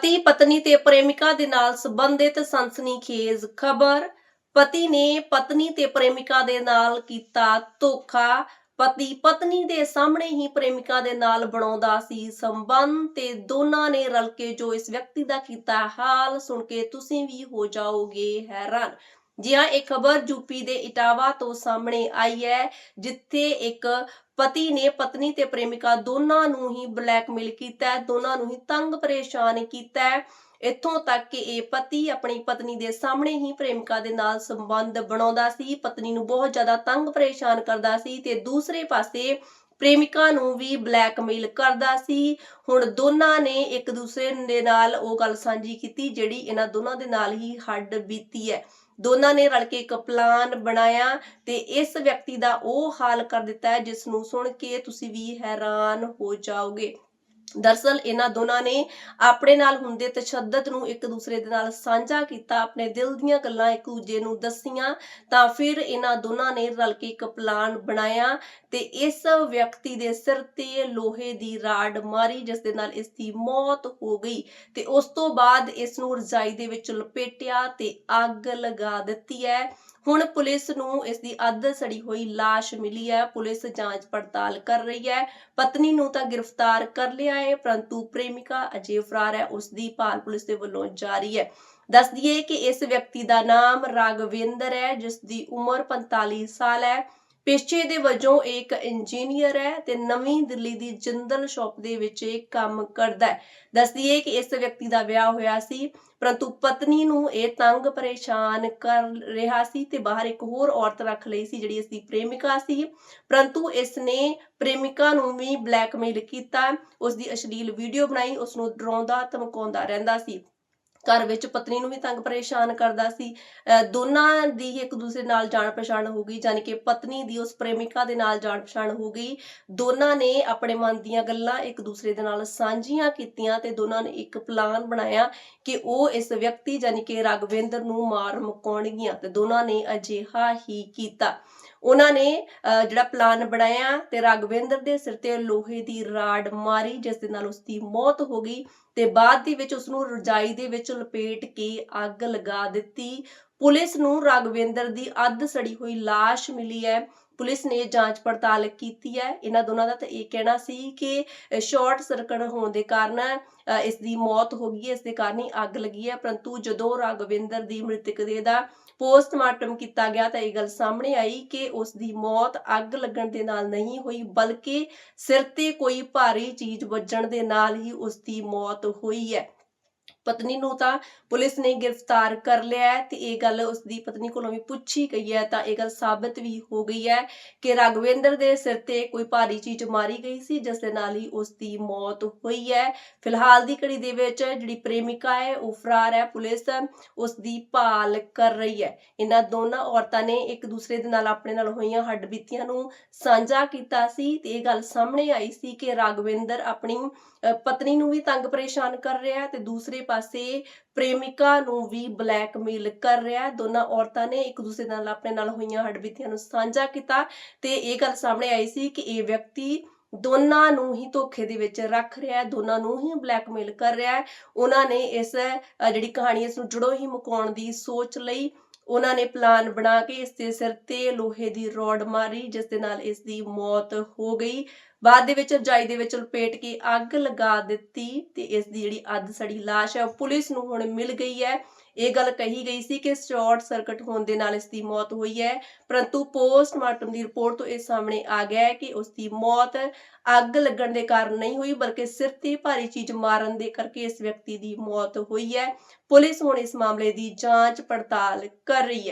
ਪਤੀ, ਪਤਨੀ ਤੇ ਪ੍ਰੇਮਿਕਾ ਦੇ ਨਾਲ ਸੰਬੰਧਿਤ ਸਨਸਨੀਖੇਜ਼ ਖਬਰ। ਪਤੀ ਨੇ ਪਤਨੀ ਤੇ ਪ੍ਰੇਮਿਕਾ ਦੇ ਨਾਲ ਕੀਤਾ ਧੋਖਾ। ਪਤੀ, ਪਤਨੀ ਦੇ ਸਾਹਮਣੇ ਹੀ ਪ੍ਰੇਮਿਕਾ ਦੇ ਨਾਲ ਬਣਾਉਂਦਾ ਸੀ ਸੰਬੰਧ ਤੇ ਦੋਨਾਂ ਨੇ ਰਲ ਕੇ ਜੋ ਇਸ ਵਿਅਕਤੀ ਦਾ ਕੀਤਾ ਹਾਲ ਸੁਣ ਕੇ ਤੁਸੀਂ ਵੀ ਹੋ ਜਾਓਗੇ ਹੈਰਾਨ। ਜੀ ਹਾਂ ਇਹ ਖਬਰ ਯੂਪੀ ਦੇ ਇਟਾਵਾ ਤੋਂ ਸਾਹਮਣੇ ਆਈ ਹੈ, ਜਿੱਥੇ ਇੱਕ ਪਤੀ ਨੇ ਪਤਨੀ ਤੇ ਪ੍ਰੇਮਿਕਾ ਦੋਨਾਂ ਨੂੰ ਹੀ ਬਲੈਕਮੇਲ ਕੀਤਾ ਦੋਨਾਂ ਨੂੰ ਹੀ ਤੰਗ ਪਰੇਸ਼ਾਨ ਕੀਤਾ ਹੈ। ਇੱਥੋਂ ਤੱਕ ਕਿ ਇਹ ਪਤੀ ਆਪਣੀ ਪਤਨੀ ਦੇ ਸਾਹਮਣੇ ਹੀ ਪ੍ਰੇਮਿਕਾ ਦੇ ਨਾਲ ਸੰਬੰਧ ਬਣਾਉਂਦਾ ਸੀ, ਪਤਨੀ ਨੂੰ ਬਹੁਤ ਜ਼ਿਆਦਾ ਤੰਗ ਪਰੇਸ਼ਾਨ ਕਰਦਾ ਸੀ ਤੇ ਦੂਸਰੇ ਪਾਸੇ ਪ੍ਰੇਮਿਕਾ ਨੂੰ ਵੀ ਬਲੈਕਮੇਲ ਕਰਦਾ ਸੀ। ਹੁਣ ਦੋਨਾਂ ਨੇ ਇੱਕ ਦੂਸਰੇ ਦੇ ਨਾਲ ਉਹ ਗੱਲ ਸਾਂਝੀ ਕੀਤੀ, ਜਿਹੜੀ ਇਹਨਾਂ ਦੋਨਾਂ ਦੇ ਨਾਲ ਹੀ ਹੱਡ ਬੀਤੀ ਹੈ। ਦੋਨਾਂ ਨੇ ਰਲ ਕੇ ਇੱਕ ਪਲਾਨ ਬਣਾਇਆ ਤੇ ਇਸ ਵਿਅਕਤੀ ਦਾ ਉਹ ਹਾਲ ਕਰ ਦਿੱਤਾ ਹੈ, ਜਿਸ ਨੂੰ ਸੁਣ ਕੇ ਤੁਸੀਂ ਵੀ ਹੈਰਾਨ ਹੋ ਜਾਓਗੇ। ਦਰਸਲ ਇਹਨਾਂ ਦੋਨਾਂ ਨੇ ਆਪਣੇ ਨਾਲ ਹੁੰਦੇ ਤਸ਼ੱਦਦ ਨੂੰ ਇੱਕ ਦੂਸਰੇ ਦੇ ਨਾਲ ਸਾਂਝਾ ਕੀਤਾ, ਆਪਣੇ ਦਿਲ ਦੀਆਂ ਗੱਲਾਂ ਇੱਕ ਦੂਜੇ ਨੂੰ ਦੱਸੀਆਂ, ਤਾਂ ਫਿਰ ਇਹਨਾਂ ਦੋਨਾਂ ਨੇ ਰਲ ਕੇ ਇੱਕ ਪਲਾਨ ਬਣਾਇਆ ਤੇ ਇਸ ਵਿਅਕਤੀ ਦੇ ਸਿਰ ਤੇ ਲੋਹੇ ਦੀ ਰਾੜ ਮਾਰੀ, ਜਿਸ ਦੇ ਨਾਲ ਇਸ ਦੀ ਮੌਤ ਹੋ ਗਈ ਤੇ ਉਸ ਤੋਂ ਬਾਅਦ ਇਸ ਨੂੰ ਰਜਾਈ ਦੇ ਵਿੱਚ ਲਪੇਟਿਆ ਤੇ ਅੱਗ ਲਗਾ ਦਿੱਤੀ ਹੈ। ਹੁਣ ਪੁਲਿਸ ਨੂੰ ਇਸ ਦੀ ਅੱਧ ਸੜੀ ਹੋਈ ਲਾਸ਼ ਮਿਲੀ ਹੈ, ਪੁਲਿਸ ਜਾਂਚ ਪੜਤਾਲ ਕਰ ਰਹੀ ਹੈ, ਪਤਨੀ ਨੂੰ ਤਾਂ ਗ੍ਰਿਫਤਾਰ ਕਰ ਲਿਆ ਹੈ, ਪਰੰਤੂ ਪ੍ਰੇਮਿਕਾ ਅਜੇ ਫਰਾਰ ਹੈ ਉਸ ਦੀ ਭਾਲ ਪੁਲਿਸ ਦੇ ਵੱਲੋਂ ਜਾਰੀ ਹੈ। ਦੱਸ ਦਈਏ ਕਿ ਇਸ ਵਿਅਕਤੀ ਦਾ ਨਾਮ ਰਾਗਵਿੰਦਰ ਹੈ ਜਿਸ ਦੀ ਉਮਰ 45 ਸਾਲ ਹੈ। ਪੇਸ਼ੇ ਦੇ ਵਜੋਂ ਇੱਕ ਇੰਜੀਨੀਅਰ ਹੈ ਤੇ ਨਵੀਂ ਦਿੱਲੀ ਦੀ ਜਿੰਦਲ ਸ਼ਾਪ ਦੇ ਵਿੱਚ ਇਹ ਕੰਮ ਕਰਦਾ ਹੈ। ਦੱਸ ਦਈਏ ਕਿ ਇਸ ਵਿਅਕਤੀ ਦਾ ਵਿਆਹ ਹੋਇਆ ਸੀ, ਪਰੰਤੂ ਪਤਨੀ ਨੂੰ ਇਹ ਤੰਗ ਪਰੇਸ਼ਾਨ ਕਰ ਰਿਹਾ ਸੀ ਤੇ ਬਾਹਰ ਇੱਕ ਹੋਰ ਔਰਤ ਰੱਖ ਲਈ ਸੀ ਜਿਹੜੀ ਇਸ ਦੀ ਪ੍ਰੇਮਿਕਾ ਸੀ। ਪਰੰਤੂ ਇਸ ਨੇ ਪ੍ਰੇਮਿਕਾ ਨੂੰ ਵੀ ਬਲੈਕਮੇਲ ਕੀਤਾ। ਉਸ ਦੀ ਅਸ਼ਲੀਲ ਵੀਡੀਓ ਬਣਾਈ ਉਸ ਨੂੰ ਡਰਾਉਂਦਾ ਧਮਕਾਉਂਦਾ ਰਹਿੰਦਾ ਸੀ। ਘਰ ਵਿੱਚ ਪਤਨੀ ਨੂੰ ਵੀ ਤੰਗ ਪਰੇਸ਼ਾਨ ਕਰਦਾ ਸੀ। ਦੋਨਾਂ ਦੀ ਇੱਕ ਦੂਸਰੇ ਨਾਲ ਜਾਣ ਪਛਾਣ ਹੋ ਗਈ ਯਾਨੀ ਕਿ ਪਤਨੀ ਦੀ ਉਸ ਪ੍ਰੇਮਿਕਾ ਦੇ ਨਾਲ ਜਾਣ ਪਛਾਣ ਹੋ ਗਈ। ਦੋਨਾਂ ਨੇ ਆਪਣੇ ਮਨ ਦੀਆਂ ਗੱਲਾਂ ਇੱਕ ਦੂਸਰੇ ਦੇ ਨਾਲ ਸਾਂਝੀਆਂ ਕੀਤੀਆਂ ਤੇ ਦੋਨਾਂ ਨੇ ਇੱਕ ਪਲਾਨ ਬਣਾਇਆ ਕਿ ਉਹ ਇਸ ਵਿਅਕਤੀ ਯਾਨੀ ਕਿ ਰਗਵਿੰਦਰ ਨੂੰ ਮਾਰ ਮੁਕਾਉਣਗੀਆਂ ਤੇ ਦੋਨਾਂ ਨੇ ਅਜਿਹਾ ਹੀ ਕੀਤਾ। ਉਹਨਾਂ ਨੇ ਜਿਹੜਾ ਪਲਾਨ ਬਣਾਇਆ ਤੇ ਰਗਵਿੰਦਰ ਦੇ ਸਿਰ ਤੇ ਲੋਹੇ ਦੀ ਰਾੜ ਮਾਰੀ, ਜਿਸ ਦੇ ਨਾਲ ਉਸ ਦੀ ਮੌਤ ਹੋ ਗਈ ਤੇ ਬਾਅਦ ਦੇ ਵਿੱਚ ਉਸ ਨੂੰ ਰਜਾਈ ਦੇ ਵਿੱਚ ਲਪੇਟ ਕੇ ਅੱਗ ਲਗਾ ਦਿੱਤੀ। ਪੁਲਿਸ ਨੂੰ ਰਗਵਿੰਦਰ ਦੀ ਅੱਧ ਸੜੀ ਹੋਈ ਲਾਸ਼ ਮਿਲੀ ਹੈ। ਪੁਲਿਸ ਨੇ ਜਾਂਚ ਪੜਤਾਲ ਕੀਤੀ ਹੈ। ਇਹਨਾਂ ਦੋਨਾਂ ਦਾ ਤਾਂ ਇਹ ਕਹਿਣਾ ਸੀ ਕਿ ਸ਼ਾਰਟ ਸਰਕਟ ਹੋਣ ਦੇ ਕਾਰਨ ਇਸ ਦੀ ਮੌਤ ਹੋ ਗਈ ਹੈ। ਇਸ ਦੇ ਕਾਰਨ ਹੀ ਅੱਗ ਲੱਗੀ ਹੈ। ਪਰੰਤੂ ਜਦੋਂ ਰਗਵਿੰਦਰ ਦੀ ਮ੍ਰਿਤਕ ਦੇਹ ਦਾ ਪੋਸਟਮਾਰਟਮ ਕੀਤਾ ਗਿਆ ਤਾਂ ਇਹ ਗੱਲ ਸਾਹਮਣੇ ਆਈ ਕਿ ਉਸ ਦੀ ਮੌਤ ਅੱਗ ਲੱਗਣ ਦੇ ਨਾਲ ਨਹੀਂ ਹੋਈ, ਬਲਕਿ ਸਿਰ ਤੇ ਕੋਈ ਭਾਰੀ ਚੀਜ਼ ਵੱਜਣ ਦੇ ਨਾਲ ਹੀ ਉਸ ਦੀ ਮੌਤ ਹੋਈ ਹੈ। ਪਤਨੀ ਨੂੰ ਤਾਂ ਪੁਲਿਸ ਨੇ ਗ੍ਰਿਫਤਾਰ ਕਰ ਲਿਆ ਹੈ ਤੇ ਇਹ ਗੱਲ ਉਸ ਦੀ ਪਤਨੀ ਕੋਲੋਂ ਵੀ ਪੁੱਛੀ ਗਈ ਹੈ, ਤਾਂ ਇਹ ਗੱਲ ਸਾਬਤ ਵੀ ਹੋ ਗਈ ਹੈ ਕਿ ਰਗਵਿੰਦਰ ਦੇ ਸਿਰ ਤੇ ਕੋਈ ਭਾਰੀ ਚੀਜ਼ ਮਾਰੀ ਗਈ ਸੀ, ਜਿਸ ਦੇ ਨਾਲ ਹੀ ਉਸ ਦੀ ਮੌਤ ਹੋਈ ਹੈ। ਫਿਲਹਾਲ ਦੀ ਘੜੀ ਦੇ ਵਿੱਚ ਜਿਹੜੀ ਪ੍ਰੇਮਿਕਾ ਹੈ, ਉਹ ਫਰਾਰ ਹੈ, ਪੁਲਿਸ ਉਸ ਦੀ ਭਾਲ ਕਰ ਰਹੀ ਹੈ। ਇਹਨਾਂ ਦੋਨਾਂ ਔਰਤਾਂ ਨੇ ਇੱਕ ਦੂਸਰੇ ਦੇ ਨਾਲ ਆਪਣੇ ਨਾਲ ਹੋਈਆਂ ਹੱਡਬੀਤੀਆਂ ਨੂੰ ਸਾਂਝਾ ਕੀਤਾ ਸੀ ਤੇ ਇਹ ਗੱਲ ਸਾਹਮਣੇ ਆਈ ਸੀ ਕਿ ਰਗਵਿੰਦਰ ਆਪਣੀ ਪਤਨੀ ਨੂੰ ਵੀ ਤੰਗ ਪਰੇਸ਼ਾਨ ਕਰ ਰਿਹਾ ਹੈ ਤੇ ਦੂਸਰੇ ਪਾਸੇ ਪ੍ਰੇਮਿਕਾ ਨੂੰ ਵੀ ਬਲੈਕਮੇਲ ਕਰ ਰਿਹਾ। ਹੈ ਦੋਨਾਂ ਔਰਤਾਂ ਨੇ ਇੱਕ ਦੂਸਰੇ ਨਾਲ ਆਪਣੇ ਨਾਲ ਹੋਈਆਂ ਹੱਡਬੀਤੀਆਂ ਨੂੰ ਸਾਂਝਾ ਕੀਤਾ ਤੇ ਇਹ ਗੱਲ ਸਾਹਮਣੇ ਆਈ ਸੀ ਕਿ ਇਹ ਵਿਅਕਤੀ ਦੋਨਾਂ ਨੂੰ ਹੀ ਧੋਖੇ ਦੇ ਵਿੱਚ ਰੱਖ ਰਿਹਾ ਹੈ, ਦੋਨਾਂ ਨੂੰ ਹੀ ਬਲੈਕਮੇਲ ਕਰ ਰਿਹਾ ਹੈ। ਉਹਨਾਂ ਨੇ ਇਸ ਜਿਹੜੀ ਕਹਾਣੀ ਇਸ ਨੂੰ ਜੜੋਂ ਹੀ ਮੁਕਾਉਣ ਦੀ ਸੋਚ ਲਈ। ਉਹਨਾਂ ਨੇ ਪਲਾਨ ਬਣਾ ਕੇ ਇਸ ਦੇ ਸਿਰ ਤੇ ਲੋਹੇ ਦੀ ਰੋਡ ਮਾਰੀ, ਜਿਸ ਦੇ ਨਾਲ ਇਸ ਦੀ ਮੌਤ ਹੋ ਗਈ। ਬਾਅਦ ਦੇ ਵਿੱਚ ਰਜਾਈ ਦੇ ਵਿੱਚ ਲਪੇਟ ਕੇ ਅੱਗ ਲਗਾ ਦਿੱਤੀ ਤੇ ਇਸ ਦੀ ਜਿਹੜੀ ਅੱਧ ਸੜੀ ਲਾਸ਼ ਹੈ ਉਹ ਪੁਲਿਸ ਨੂੰ ਹੁਣ ਮਿਲ ਗਈ ਹੈ। ਇਹ ਗੱਲ ਕਹੀ ਗਈ ਸੀ ਕਿ ਸ਼ਾਰਟ ਸਰਕਟ ਹੋਣ ਦੇ ਨਾਲ ਇਸ ਦੀ ਮੌਤ ਹੋਈ ਹੈ। ਪਰੰਤੂ ਪੋਸਟਮਾਰਟਮ ਦੀ ਰਿਪੋਰਟ ਤੋਂ ਇਹ ਸਾਹਮਣੇ ਆ ਗਿਆ ਹੈ ਕਿ ਉਸ ਦੀ ਮੌਤ ਅੱਗ ਲੱਗਣ ਦੇ ਕਾਰਨ ਨਹੀਂ ਹੋਈ, ਬਲਕਿ ਸਿਰ ਤੇ ਭਾਰੀ ਚੀਜ਼ ਮਾਰਨ ਦੇ ਕਰਕੇ ਇਸ ਵਿਅਕਤੀ ਦੀ ਮੌਤ ਹੋਈ ਹੈ। ਪੁਲਿਸ ਹੁਣ ਇਸ ਮਾਮਲੇ ਦੀ ਜਾਂਚ ਪੜਤਾਲ ਕਰ ਰਹੀ ਹੈ।